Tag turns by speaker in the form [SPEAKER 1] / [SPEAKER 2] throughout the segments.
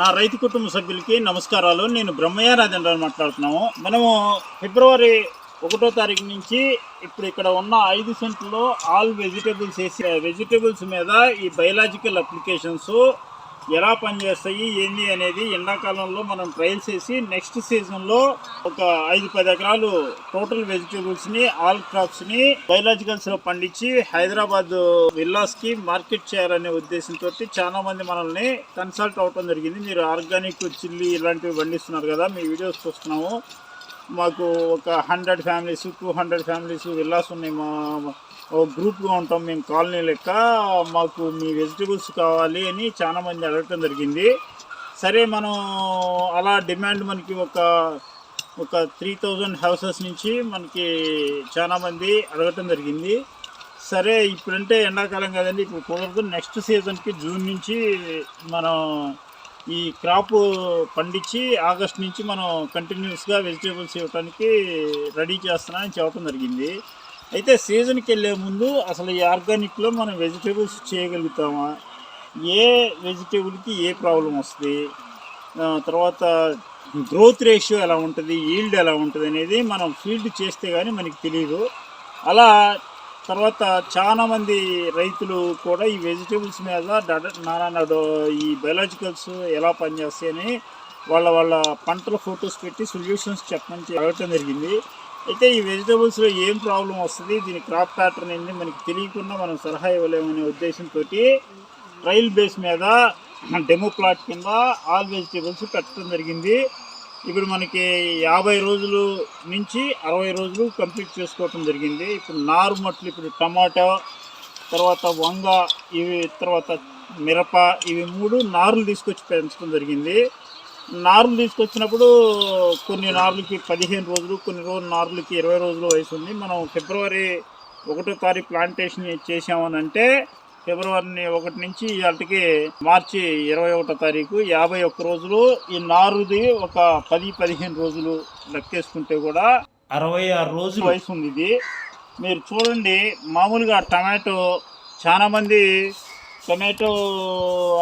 [SPEAKER 1] నా రైతు కుటుంబ సభ్యులకి నమస్కారాలు. నేను బ్రహ్మయ్య రాజేంద్ర మాట్లాడుతున్నాము. మనము ఫిబ్రవరి ఒకటో తారీఖు నుంచి ఇప్పుడు ఇక్కడ ఉన్న ఐదు సెంట్లో ఆల్ వెజిటేబుల్స్ వేసి వెజిటేబుల్స్ మీద ఈ బయలాజికల్ అప్లికేషన్స్ ఎలా పనిచేస్తాయి ఏంది అనేది ఎండాకాలంలో మనం ట్రయల్ చేసి నెక్స్ట్ సీజన్లో ఒక ఐదు పది ఎకరాలు టోటల్ వెజిటేబుల్స్ని ఆల్ క్రాప్స్ని బయలాజికల్స్లో పండించి హైదరాబాద్ విల్లాస్కి మార్కెట్ చేయాలనే ఉద్దేశంతో చాలా మంది మనల్ని కన్సల్ట్ అవటం జరిగింది. మీరు ఆర్గానిక్ చిల్లీ ఇలాంటివి పండిస్తున్నారు కదా మీ వీడియోస్ చూస్తున్నాము. మాకు ఒక hundred families two hundred families villas ఉన్నాయి మా గ్రూప్గా ఉంటాం మేము కాలనీ లెక్క. మాకు మీ వెజిటబుల్స్ కావాలి అని చాలా మంది అడగటం జరిగింది. సరే మనం అలా డిమాండ్ మనకి ఒక ఒక త్రీ థౌజండ్ హౌసెస్ నుంచి మనకి చాలామంది అడగటం జరిగింది. సరే ఇప్పుడంటే ఎండాకాలం కదండి. ఇప్పుడు కుదరదు. నెక్స్ట్ సీజన్కి జూన్ నుంచి మనం ఈ క్రాప్ పండించి ఆగస్ట్ నుంచి మనం కంటిన్యూస్గా వెజిటేబుల్స్ ఇవ్వడానికి రెడీ చేస్తున్నామని చెప్పడం జరిగింది. అయితే సీజన్కి వెళ్ళే ముందు అసలు ఈ ఆర్గానిక్లో మనం వెజిటేబుల్స్ చేయగలుగుతామా? ఏ వెజిటేబుల్కి ఏ ప్రాబ్లం వస్తుంది? తర్వాత గ్రోత్ రేషియో ఎలా ఉంటుంది? ఈల్డ్ ఎలా ఉంటుంది అనేది మనం ఫీల్డ్ చేస్తే కానీ మనకి తెలియదు అలా తర్వాత చాలామంది రైతులు కూడా ఈ వెజిటేబుల్స్ మీద నానా ఈ బయలాజికల్స్ ఎలా పనిచేస్తాయని వాళ్ళ వాళ్ళ పంటల ఫొటోస్ పెట్టి సొల్యూషన్స్ చెప్పమని చె- అడగటం జరిగింది. అయితే ఈ వెజిటేబుల్స్లో ఏం ప్రాబ్లం వస్తుంది? దీని క్రాప్ ప్యాటర్న్ ఏంటి? మనకి తెలియకుండా మనం సలహా ఇవ్వలేమనే ఉద్దేశంతో ట్రయల్ బేస్ మీద డెమో ప్లాట్ కింద ఆల్ వెజిటేబుల్స్ పెట్టడం జరిగింది. ఇప్పుడు మనకి యాభై రోజులు నుంచి అరవై రోజులు కంప్లీట్ చేసుకోవటం జరిగింది. ఇప్పుడు నారుమట్లు ఇప్పుడు టమాటా తర్వాత వంగ ఇవి తర్వాత మిరప ఇవి మూడు నారులు తీసుకొచ్చి పెంచడం జరిగింది. నారులు తీసుకొచ్చినప్పుడు కొన్ని నారులకి పదిహేను రోజులు కొన్ని రోజులు నారులకి ఇరవై రోజులు వయసు ఉంది. మనం ఫిబ్రవరి ఒకటో తారీఖు ప్లాంటేషన్ చేసామని అంటే ఫిబ్రవరి ఒకటి నుంచి ఇవాటికి మార్చి ఇరవై ఒకటో తారీఖు యాభై ఒక్క రోజులు ఈ నారుది ఒక పది పదిహేను రోజులు లెక్కేసుకుంటే కూడా అరవై ఆరు రోజులు. వయసు ఉంది ఇది. మీరు చూడండి మామూలుగా టమాటో చాలా మంది టమాటో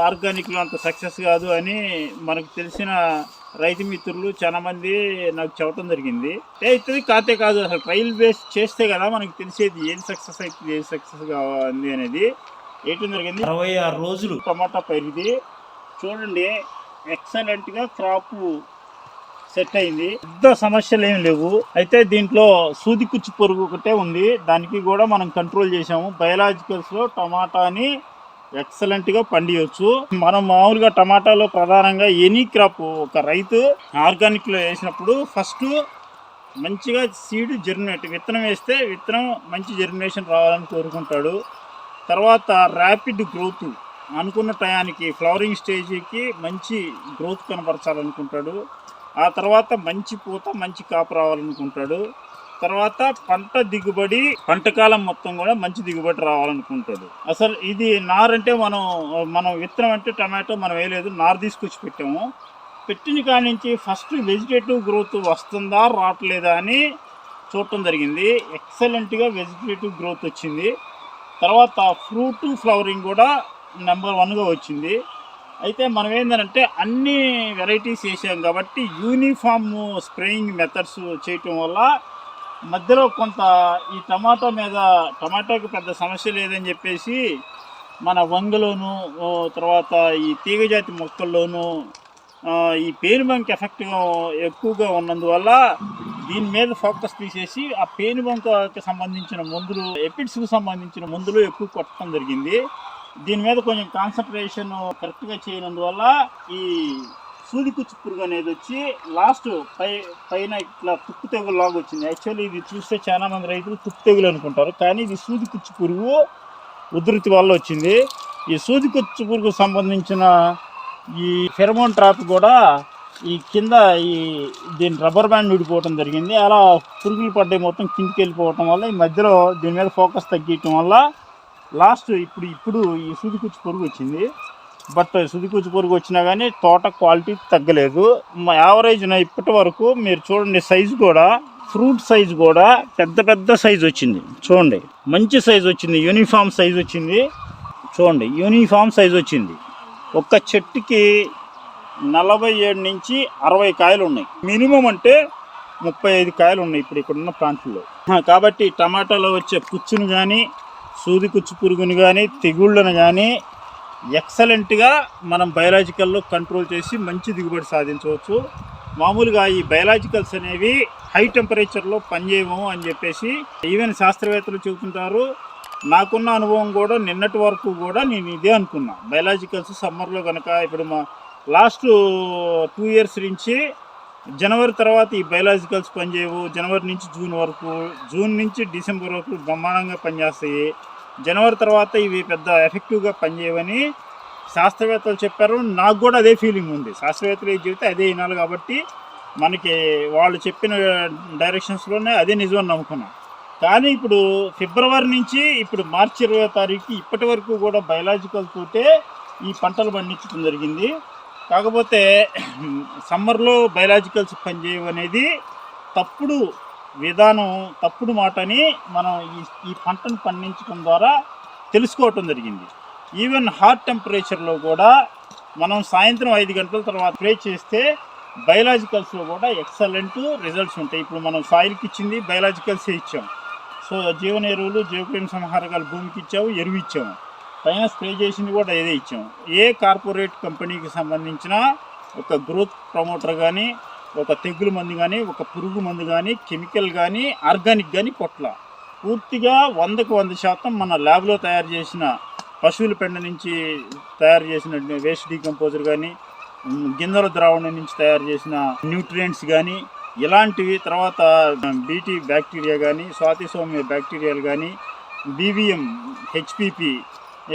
[SPEAKER 1] ఆర్గానిక్లో అంత సక్సెస్ కాదు అని మనకు తెలిసిన రైతు మిత్రులు చాలా మంది నాకు చెప్పడం జరిగింది. అవుతుంది కాతే కాదు అసలు ట్రయల్ బేస్ చేస్తే కదా మనకు తెలిసేది ఏది సక్సెస్ అవుతుంది ఏది సక్సెస్ కావాలి అనేది. ఏంటో జరిగింది? అరవై ఆరు రోజులు. టమాటా పైరుది చూడండి ఎక్సలెంట్గా క్రాప్ సెట్ అయింది. పెద్ద సమస్యలు ఏం లేవు. అయితే దీంట్లో సూది కుచ్చు పురుగు ఒకటే ఉంది. దానికి కూడా మనం కంట్రోల్ చేసాము బయలాజికల్స్లో టమాటాని ఎక్సలెంట్గా పండియొచ్చు. మనం మామూలుగా టమాటాలో ప్రధానంగా ఎనీ క్రాప్ ఒక రైతు ఆర్గానిక్లో వేసినప్పుడు ఫస్ట్ మంచిగా సీడ్ జర్మినేట్ విత్తనం వేస్తే విత్తనం మంచి జర్మినేషన్ రావాలని కోరుకుంటాడు. తర్వాత ర్యాపిడ్ గ్రోత్ అనుకున్న టయానికి ఫ్లవరింగ్ స్టేజ్కి మంచి గ్రోత్ కనపరచాలనుకుంటాడు. ఆ తర్వాత మంచి పూత మంచి కాపు రావాలనుకుంటాడు. తర్వాత పంట దిగుబడి పంట కాలం మొత్తం కూడా మంచి దిగుబడి రావాలనుకుంటాడు. అసలు ఇది నార్ అంటే మనం మనం విత్తనం అంటే టమాటో మనం వేయలేదు నార్ తీసుకొచ్చి పెట్టాము. పెట్టిన కాడి నుంచి ఫస్ట్ వెజిటేటివ్ గ్రోత్ వస్తుందా రావట్లేదా అని చూడటం జరిగింది. ఎక్సలెంట్గా వెజిటేటివ్ గ్రోత్ వచ్చింది. తర్వాత ఫ్రూట్ ఫ్లవరింగ్ కూడా నెంబర్ వన్గా వచ్చింది. అయితే మనం ఏంటంటే అన్ని వెరైటీస్ వేసాం కాబట్టి యూనిఫామ్ స్ప్రేయింగ్ మెథడ్స్ చేయటం వల్ల మధ్యలో కొంత ఈ టమాటా మీద టమాటాకి పెద్ద సమస్య లేదని చెప్పేసి మన వంగలోను తర్వాత ఈ తీగజాతి మొక్కల్లోనూ ఈ ఈ పేనుబంక ఎఫెక్ట్ ఎక్కువగా ఉన్నందువల్ల దీని మీద ఫోకస్ తీసేసి ఆ పేనుబంకకి సంబంధించిన మందులు ఎపిడ్స్కి సంబంధించిన మందులు ఎక్కువ కొట్టడం జరిగింది. దీని మీద కొంచెం కాన్సన్ట్రేషన్ కరెక్ట్గా చేయనందువల్ల ఈ సూదికుచ్చు పురుగు అనేది వచ్చి లాస్ట్ పై పైన ఇట్లా తుప్పు తెగులు లాగా వచ్చింది యాక్చువల్లీ ఇది చూస్తే చాలా మంది రైతులు తుప్పు తెగులు అనుకుంటారు. కానీ ఇది సూది కుచ్చు పురుగు ఉధృతి వల్ల వచ్చింది. ఈ సూది కుచ్చు పురుగు సంబంధించిన ఈ ఫెరమోన్ ట్రాప్ కూడా ఈ కింద ఈ దీని రబ్బర్ బ్యాండ్ విడిపోవటం జరిగింది. అలా పురుగులు పడ్డాయి మొత్తం కిందికి వెళ్ళిపోవటం వల్ల ఈ మధ్యలో దీని మీద ఫోకస్ తగ్గించడం వల్ల లాస్ట్ ఇప్పుడు ఇప్పుడు ఈ సూదికుచ్చు పురుగు వచ్చింది బట్ సూదికుచ్చు పురుగు వచ్చినా కానీ తోట క్వాలిటీ తగ్గలేదు. మా యావరేజ్ ఇప్పటి వరకు మీరు చూడండి సైజు కూడా ఫ్రూట్ సైజు కూడా పెద్ద పెద్ద సైజు వచ్చింది. చూడండి మంచి సైజు వచ్చింది యూనిఫామ్ సైజు వచ్చింది. చూడండి యూనిఫామ్ సైజు వచ్చింది. ఒక్క చెట్టుకి నలభై ఏడు నుంచి అరవై కాయలు ఉన్నాయి. మినిమం అంటే ముప్పై ఐదు కాయలు ఉన్నాయి ఇప్పుడు ఇక్కడ ఉన్న ప్లాంట్లో కాబట్టి టమాటాలో వచ్చే కుచ్చును కానీ సూది కుచ్చు పురుగును కానీ తెగుళ్ళను కానీ ఎక్సలెంట్గా మనం బయలాజికల్లో కంట్రోల్ చేసి మంచి దిగుబడి సాధించవచ్చు. మామూలుగా ఈ బయలాజికల్స్ అనేవి హై టెంపరేచర్లో పనిచేయము అని చెప్పేసి ఈవెన్ శాస్త్రవేత్తలు చెబుతుంటారు. నాకున్న అనుభవం కూడా నిన్నటి వరకు కూడా నేను ఇదే అనుకున్నా. బయలాజికల్స్ సమ్మర్లో కనుక ఇప్పుడు మా లాస్ట్ టూ ఇయర్స్ నుంచి జనవరి తర్వాత ఈ బయలాజికల్స్ పనిచేయవు. జనవరి నుంచి జూన్ వరకు జూన్ నుంచి డిసెంబర్ వరకు బ్రహ్మాండంగా పనిచేస్తాయి. జనవరి తర్వాత ఇవి పెద్ద ఎఫెక్టివ్గా పనిచేయవని శాస్త్రవేత్తలు చెప్పారు. నాకు కూడా అదే ఫీలింగ్ ఉంది. శాస్త్రవేత్తలు ఏది చెబితే అదే వినాలి కాబట్టి మనకి వాళ్ళు చెప్పిన డైరెక్షన్స్లోనే అదే నిజం నమ్ముకున్నాం. కానీ ఇప్పుడు ఫిబ్రవరి నుంచి ఇప్పుడు మార్చి ఇరవై తారీఖు ఇప్పటి వరకు కూడా బయలాజికల్ తోటే ఈ పంటలు పండించడం జరిగింది. కాకపోతే సమ్మర్లో బయలాజికల్స్ పనిచేయవు అనేది తప్పుడు విధానం తప్పుడు మాటని మనం ఈ ఈ పంటను పండించడం ద్వారా తెలుసుకోవటం జరిగింది. ఈవెన్ హాట్ టెంపరేచర్లో కూడా మనం సాయంత్రం ఐదు గంటల తర్వాత స్ప్రే చేస్తే బయలాజికల్స్లో కూడా ఎక్సలెంట్ రిజల్ట్స్ ఉంటాయి. ఇప్పుడు మనం సాయిల్కి ఇచ్చింది బయలాజికల్సే ఇచ్చాం. సో జీవన ఎరువులు జీవక్రిమి సంహారకాలు భూమికి ఇచ్చాము ఎరువు ఇచ్చాము. పైన స్ప్రే చేసింది కూడా ఏదే ఇచ్చాము ఏ కార్పొరేట్ కంపెనీకి సంబంధించిన ఒక గ్రోత్ ప్రమోటర్ కానీ ఒక తెగులు మందు కానీ ఒక పురుగు మందు కానీ కెమికల్ కానీ ఆర్గానిక్ కానీ కొట్ల. పూర్తిగా వందకు వంద శాతం మన ల్యాబ్లో తయారు చేసిన పశువుల పెండ నుంచి తయారు చేసిన వేస్ట్ డీకంపోజర్ కానీ గింజల ద్రావణం నుంచి తయారు చేసిన న్యూట్రియంట్స్ కానీ ఇలాంటివి తర్వాత బీటీ బ్యాక్టీరియా కానీ స్వాతి సౌమ్య బ్యాక్టీరియాలు కానీ బీవీఎం హెచ్పిపి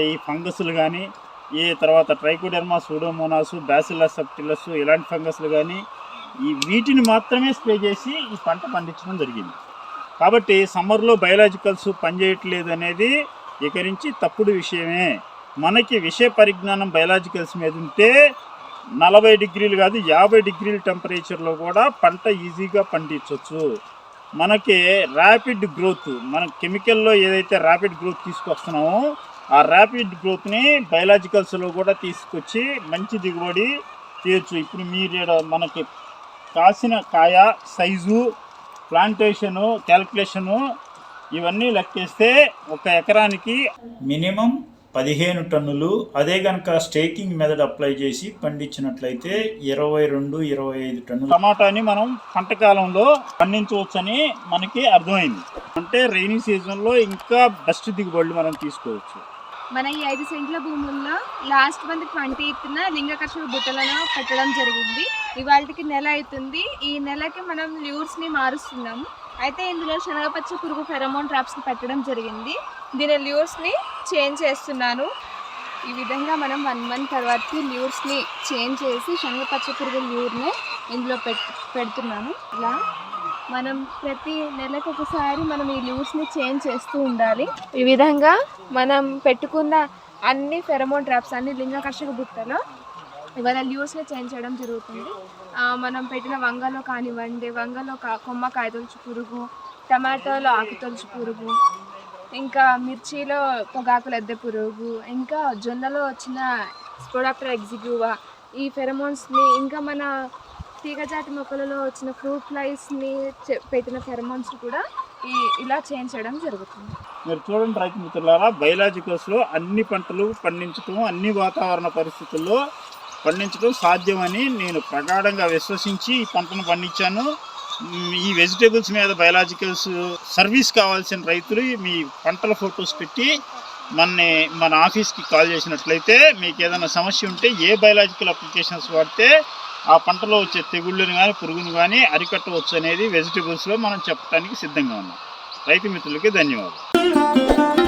[SPEAKER 1] ఈ ఫంగస్లు కానీ ఈ తర్వాత ట్రైకోడెర్మా సూడోమోనాసు బ్యాసిల్లస్ సప్టిలస్ ఇలాంటి ఫంగస్లు కానీ ఈ వీటిని మాత్రమే స్ప్రే చేసి ఈ పంట పండించడం జరిగింది. కాబట్టి సమ్మర్లో బయలాజికల్స్ పనిచేయట్లేదు అనేది ఇక తప్పుడు విషయమే. మనకి విషయ పరిజ్ఞానం బయలాజికల్స్ మీద ఉంటే నలభై డిగ్రీలు కాదు యాభై డిగ్రీల టెంపరేచర్లో కూడా పంట ఈజీగా పండించవచ్చు మనకి ర్యాపిడ్ గ్రోత్ మన కెమికల్లో ఏదైతే ర్యాపిడ్ గ్రోత్ తీసుకొస్తున్నామో ఆ ర్యాపిడ్ గ్రోత్ని బయలాజికల్స్లో కూడా తీసుకొచ్చి మంచి దిగుబడి చేయొచ్చు ఇప్పుడు మీరు మనకి కాసిన కాయ సైజు ప్లాంటేషను క్యాల్కులేషను ఇవన్నీ లెక్కేస్తే ఒక ఎకరానికి మినిమం పదిహేను టన్నులు. అదే కనుక స్టేకింగ్ మెథడ్ అప్లై చేసి పండించినట్లయితే ఇరవై రెండు ఇరవై ఐదు టన్నులు. టమాటాని మనం పంట కాలంలో పండించవచ్చని మనకి అర్థమైంది. అంటే రైనీ సీజన్లో ఇంకా బెస్ట్ దిగుబడులు మనం తీసుకోవచ్చు.
[SPEAKER 2] మన ఈ ఐదు సెంట్ల భూముల్లో లాస్ట్ మంత్ ట్వంటీ ఎయిత్న లింగకర్షక బుట్టలను పెట్టడం జరిగింది. ఇవాళకి నెల అవుతుంది ఈ నెలకి మనం ల్యూర్స్ని మారుస్తున్నాము. అయితే ఇందులో శనగపచ్చ పురుగు ఫెరమోన్ ట్రాప్స్ని పెట్టడం జరిగింది. దీని ల్యూర్స్ని చేంజ్ చేస్తున్నాను. ఈ విధంగా మనం వన్ మంత్ తర్వాతకి ల్యూర్స్ని చేంజ్ చేసి శనగపచ్చ పురుగు ల్యూర్ని ఇందులో పెట్ పెడుతున్నాను. ఇలా మనం ప్రతి నెలకు ఒకసారి మనం ఈ లీవ్స్ని చేంజ్ చేస్తూ ఉండాలి. ఈ విధంగా మనం పెట్టుకున్న అన్ని ఫెరమోన్ ట్రాప్స్ అన్ని లింగకర్షక బుట్టలో ఇవాళ లీవ్స్ని చేంజ్ చేయడం జరుగుతుంది. మనం పెట్టిన వంగలో కానివ్వండి వంగలో కా కొమ్మ కాయతొలుచు పురుగు టమాటోలో ఆకుతొలుచు పురుగు ఇంకా మిర్చిలో పొగాకు లద్దె పురుగు ఇంకా జొన్నలో వచ్చిన స్పోడాప్టర్ ఎగ్జిక్యూవా ఈ ఫెరమోన్స్ని ఇంకా మన తీగజాతి మొక్కలలో వచ్చిన ఫ్రూట్ ఫ్లైస్ని చె- పెట్టిన ఫెరమోన్స్ కూడా ఈ ఇలా చేంజ్ చేయడం జరుగుతుంది.
[SPEAKER 1] మీరు చూడండి రైతు మిత్రులారా బయలాజికల్స్లో అన్ని పంటలు పండించడం అన్ని వాతావరణ పరిస్థితుల్లో పండించడం సాధ్యమని నేను ప్రగాఢంగా విశ్వసించి ఈ పంటను పండించాను. ఈ వెజిటేబుల్స్ మీద బయలాజికల్స్ సర్వీస్ కావాల్సిన రైతులు మీ పంటల ఫొటోస్ పెట్టి మన మన ఆఫీస్కి కాల్ చేసినట్లయితే మీకు ఏదైనా సమస్య ఉంటే ఏ బయలాజికల్ అప్లికేషన్స్ వాడితే ఆ పంటలో వచ్చే తెగుళ్ళను కానీ పురుగును కానీ అరికట్టవచ్చు అనేది వెజిటేబుల్స్లో మనం చెప్పడానికి సిద్ధంగా ఉన్నాం. రైతు మిత్రులకి ధన్యవాదాలు.